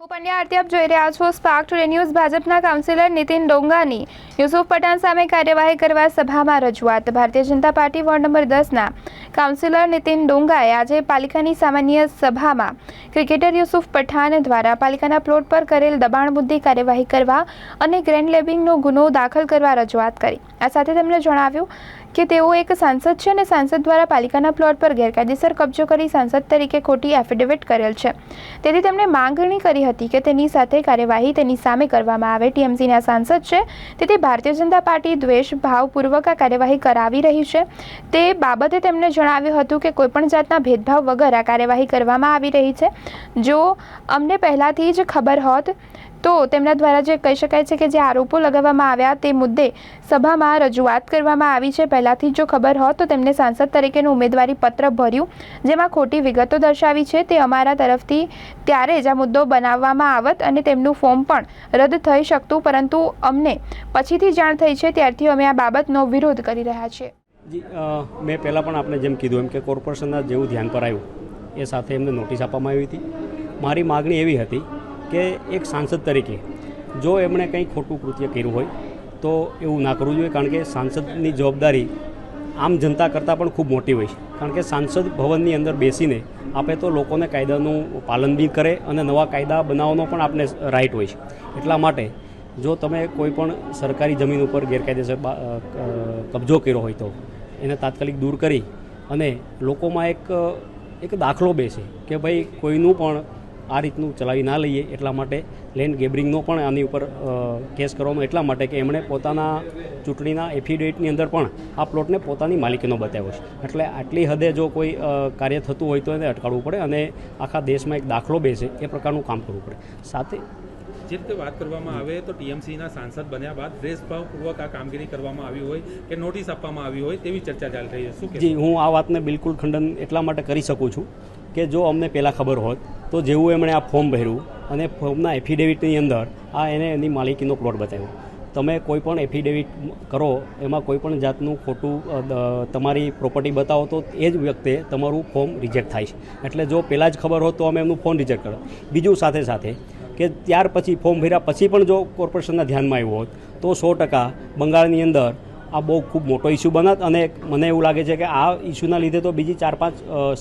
હું પંડ્યા આરતી આપ જોઈ રહ્યા છો સ્પાર્ક ટુડે ન્યૂઝ ભાજપના કાઉન્સિલર નીતિન ડોંગાની યુસુફ પઠાણ સામે કાર્યવાહી કરવા સભામાં રજૂઆત. Bharatiya Janata Party ward number દસના કાઉન્સિલર નીતિન ડોંગાએ આજે પાલિકાની સામાન્ય સભામાં ક્રિકેટર યુસુફ પઠાણ દ્વારા પાલિકાના પ્લોટ પર કરેલ દબાણ મુદ્દે કાર્યવાહી કરવા અને ગ્રેન્ડ લેબિંગનો ગુનો દાખલ કરવા રજૂઆત કરી. આ સાથે તેમણે જણાવ્યું કે તેઓ એક સાંસદ છે અને સાંસદ દ્વારા પાલિકાના પ્લોટ પર ગેરકાયદેસર કબજો કરી સાંસદ તરીકે ખોટી એફિડેવિટ કરેલ છે. તેથી તેમણે માંગણી કરી હતી કે તેની સાથે કાર્યવાહી તેની સામે કરવામાં આવે. ટીએમસીના સાંસદ છે. તેથી ભારતીય જનતા પાર્ટી દ્વેષ ભાવપૂર્વક આ કાર્યવાહી કરાવી રહી છે. તે બાબતે તેમણે જણાવ્યું હતું કે કોઈપણ જાતના ભેદભાવ વગર આ કાર્યવાહી કરવામાં આવી રહી છે. જો અમને પહેલાંથી જ ખબર હોત તો તેમના દ્વારા જે કહી શકાય છે કે જે આરોપો લગાવવામાં આવ્યા તે મુદ્દે સભામાં રજૂઆત કરવામાં આવી છે. પહેલાંથી જો ખબર હોત તો તેમને સાંસદ તરીકેનું ઉમેદવારી પત્ર ભર્યું, જેમાં ખોટી વિગતો દર્શાવી છે. તે અમારા તરફથી ત્યારે જ આ મુદ્દો બનાવવામાં આવત અને તેમનું ફોર્મ પણ રદ થઈ શકતું, પરંતુ અમને પછીથી જાણ થઈ છે. ત્યારથી અમે આ બાબતનો વિરોધ કરી રહ્યા છીએ. જી મેં પહેલાં પણ આપણે જેમ કીધું એમ કે કોર્પોરેશનના જેવું ધ્યાન પર આવ્યું. એ સાથે એમને નોટિસ આપવામાં આવી હતી. મારી માગણી એવી હતી કે એક સાંસદ તરીકે જો એમણે કંઈ ખોટું કૃત્ય કર્યું હોય, તો એવું ના કરવું જોઈએ, કારણ કે સાંસદની જવાબદારી આમ જનતા કરતાં પણ ખૂબ મોટી હોય છે. કારણ કે સાંસદ ભવનની અંદર બેસીને આપણે તો લોકોને કાયદાનું પાલન બી કરે અને નવા કાયદા બનાવવાનો પણ આપણે રાઈટ હોય છે. એટલા માટે જો તમે કોઈ પણ સરકારી જમીન ઉપર ગેરકાયદેસર કબજો કર્યો હોય તો એને તાત્કાલિક દૂર કરી અને લોકોમાં એક એક દાખલો બેસે કે ભાઈ કોઈનું પણ આ રીતનું ચલાવી ના લઈએ એટલા માટે લેન્ડ ગેબરિંગનો પણ આની ઉપર કેસ કરવામાં એટલા માટે કે એમણે પોતાના ચૂંટણીના એફિડેવિટની અંદર પણ આ પ્લોટને પોતાની માલિકીનો બતાવ્યો છે. એટલે આટલી હદે જો કોઈ કાર્ય થતું હોય તો એને અટકાવવું પડે અને આખા દેશમાં એક દાખલો બેસે એ પ્રકારનું કામ કરવું પડે. સાથે જે રીતે વાત કરવામાં આવે તો ટીએમસીના સાંસદ બન્યા બાદ દ્વેષભાવપૂર્વક આ કામગીરી કરવામાં આવી હોય કે નોટિસ આપવામાં આવી હોય તેવી ચર્ચા ચાલી રહી છે. શું જી હું આ વાતને બિલકુલ ખંડન એટલા માટે કરી શકું છું કે જો અમને પહેલાં ખબર હોત, તો જેવું એમણે આ ફોર્મ ભર્યું અને ફોર્મના એફિડેવિટની અંદર આ એને એની માલિકીનો પ્લોટ બતાવ્યો. તમે કોઈ પણ એફિડેવિટ કરો, એમાં કોઈ પણ જાતનું ખોટું તમારી પ્રોપર્ટી બતાવો, તો એ જ વ્યક્તે તમારું ફોર્મ રિજેક્ટ થાય છે. એટલે જો પહેલાં જ ખબર હોત, તો અમે એમનું ફોર્મ રિજેક્ટ કરો, બીજું સાથે સાથે કે ત્યાર પછી ફોર્મ ભર્યા પછી પણ જો કોર્પોરેશનના ધ્યાનમાં આવ્યું હોત, તો સો ટકા બંગાળની અંદર આ બહુ ખૂબ મોટો ઇસ્યુ બનત અને મને એવું લાગે છે કે આ ઇસ્યુના લીધે તો બીજી ચાર પાંચ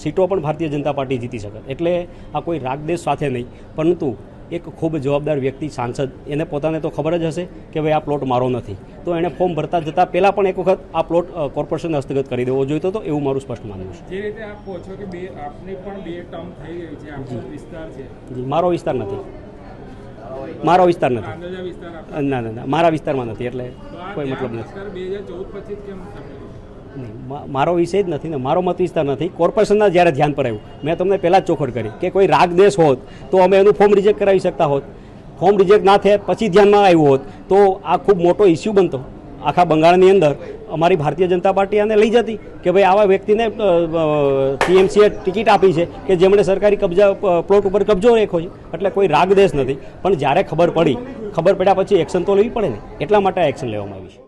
સીટો પણ ભારતીય જનતા પાર્ટી જીતી શકે. એટલે આ કોઈ રાગદેશ સાથે નહીં. પરંતુ એક ખૂબ જવાબદાર વ્યક્તિ સાંસદ એને પોતાને તો ખબર જ હશે કે ભાઈ આ પ્લોટ મારો નથી. તો એણે ફોર્મ ભરતા જતાં પહેલાં પણ એક વખત આ પ્લોટ કોર્પોરેશન હસ્તગત કરી દેવો જોઈતો હતો એવું મારું સ્પષ્ટ માનવું છે. જે રીતે આપ કહો છો કે બે આપને પણ બે ટર્મ થઈ ગઈ છે આપણો વિસ્તાર છે. મારો વિસ્તાર નથી. મારો વિસ્તાર નથી. ના ના ના, મારા વિસ્તારમાં નથી, એટલે કોઈ મતલબ નથી. મારો વિષય જ નથી ને, મારો મત વિસ્તાર નથી. કોર્પોરેશનના જ્યારે ધ્યાન પર આવ્યું, મેં તમને પહેલાં જ ચોખડ કરી કે કોઈ રાગ દેશ હોત, તો અમે એનું ફોર્મ રિજેક્ટ કરાવી શકતા હોત. ફોર્મ રિજેક્ટ ના થાય, પછી ધ્યાનમાં આવ્યું હોત, તો આ ખૂબ મોટો ઇસ્યુ બનતો. આખા બંગાળની અંદર અમારી ભારતીય જનતા પાર્ટી આને લઈ જતી કે ભાઈ આવા વ્યક્તિને ટીએમસીએ ટિકિટ આપી છે કે જેમણે સરકારી કબજા પ્લોટ ઉપર કબજો રાખ્યો છે. એટલે કોઈ રાગ દેશ નથી. પણ જ્યારે ખબર પડી, ખબર પડ્યા પછી એક્શન તો લેવી પડે ને. એટલા માટે એક્શન લેવામાં આવી છે.